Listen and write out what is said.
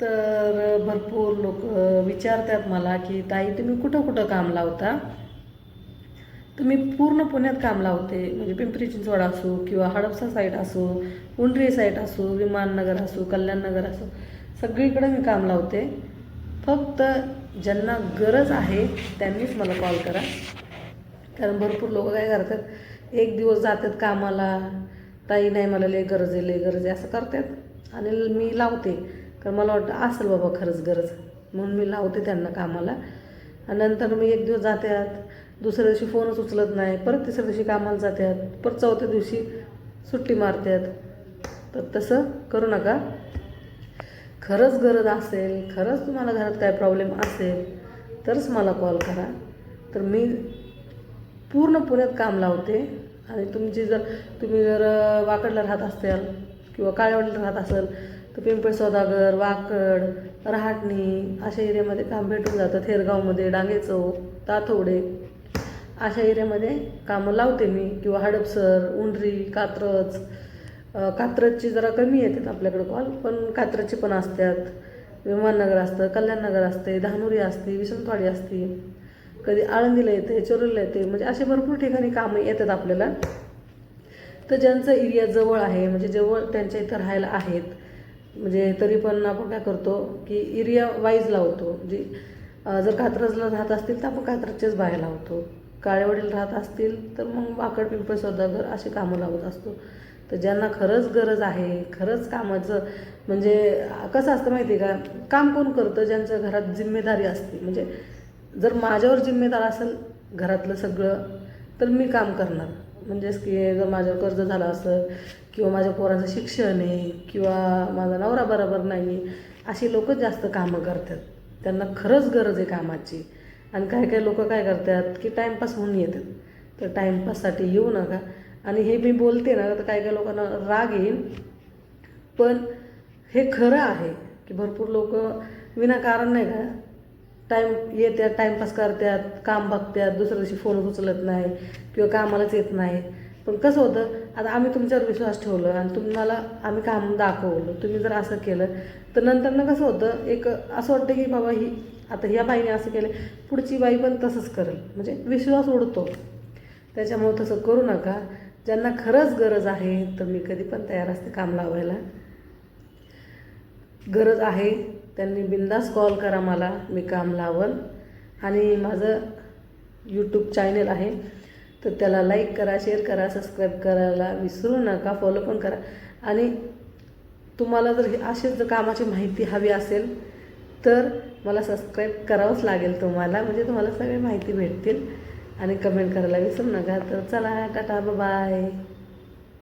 तर भरपूर लोक विचारतात मला की ताई तुम्ही कुठं कुठं काम लावता? तर मी पूर्ण पुण्यात काम लावते म्हणजे पिंपरी चिंचवड असो किंवा हडपसा साईट असो उंडरी साईट असो विमाननगर असो कल्याणनगर असो सगळीकडे मी काम लावते. फक्त ज्यांना गरज आहे त्यांनीच मला कॉल करा. कारण भरपूर लोक काय करतात एक दिवस जातात कामाला ताई नाही मला लय गरज आहे लय गरज आहे असं करतात. आणि मी लावते. कारण मला वाटतं असेल बाबा खरंच गरज. म्हणून मी लावते त्यांना कामाला. आणि नंतर मी एक दिवस जातात दुसऱ्या दिवशी फोनच उचलत नाही. परत तिसऱ्या दिवशी कामाला जातात परत चौथ्या दिवशी सुट्टी मारतात तर तसं करू नका. खरंच गरज असेल खरंच तुम्हाला घरात काय प्रॉब्लेम असेल तरच मला कॉल करा. तर मी पूर्ण पुण्यात काम लावते. आणि तुमची जर तुम्ही जर वाकडला राहत असाल किंवा काळेवाडीला राहत असाल तर पिंपळ सौदागर वाकड रहाटणी अशा एरियामध्ये काम भेटून जातं. थेरगावमध्ये डांगे चौक ताथवडे अशा एरियामध्ये कामं लावते मी. किंवा हडपसर उंडरी कात्रज. कात्रजची जरा कमी येतात आपल्याकडे कॉल पण कात्रजची पण असतात. विमाननगर असतं कल्याणनगर असते धानुरी असते विसंतवाडी असते. कधी आळंदीला येते चोरलीला येते म्हणजे असे भरपूर ठिकाणी कामं येतात आपल्याला. तर ज्यांचं एरिया जवळ आहे म्हणजे जवळ त्यांच्या इथं राहायला आहेत म्हणजे तरी पण आपण काय करतो की एरिया वाईज लावतो. म्हणजे जर कात्रजला राहत असतील तर आपण कात्रजच्याच बाहेर लावतो. काळेवाडीला राहत असतील तर मग वाकड पिंपळ सौदागर असे कामं लावत असतो. तर ज्यांना खरंच गरज आहे खरंच कामाचं म्हणजे कसं असतं माहिती आहे का? काम कोण करतं ज्यांचं घरात जिम्मेदारी असते. म्हणजे जर माझ्यावर जिम्मेदार असेल घरातलं सगळं तर मी काम करणार. म्हणजेच की जर माझ्यावर कर्ज झालं असेल किंवा माझ्या पोराचं शिक्षण आहे किंवा माझा नवरा बरोबर नाही अशी लोक जास्त कामं करतात. त्यांना खरंच गरज आहे कामाची. आणि काही काही लोक काय करतात की टाईमपास होऊन येतात. तर टाईमपाससाठी येऊ नका. आणि हे मी बोलते ना तर काही काही लोकांना राग येईल. पण हे खरं आहे की भरपूर लोक विनाकारण नाही का टाईम येतात टाईमपास करतात काम बघतात दुसऱ्या दिवशी फोन उचलत नाही किंवा कामालाच येत नाही. पण कसं होतं आता आम्ही तुमच्यावर विश्वास ठेवलं आणि तुम्हाला आम्ही काम दाखवलं. तुम्ही जर असं केलं तर नंतर कसं होतं एक असं वाटतं की बाबा ही आता ह्या बाईने असं केलं पुढची बाई पण तसंच करेल. म्हणजे विश्वास उडतो. त्याच्यामुळे तसं करू नका. ज्यांना खरंच गरज आहे तर मी कधी पण तयार असते काम लावायला. गरज आहे त्यांनी बिंदास कॉल करा मला मी काम लावल. आणि माझं यूट्यूब चॅनल आहे तर त्याला लाईक करा शेअर करा सबस्क्राईब करायला विसरू नका फॉलो पण करा. आणि तुम्हाला जर असेच जर कामाची माहिती हवी असेल तर मला सबस्क्राईब करावंच लागेल तुम्हाला म्हणजे तुम्हाला सगळी माहिती भेटतील. आणि कमेंट करायला विसरू नका. तर चला टाटा बाय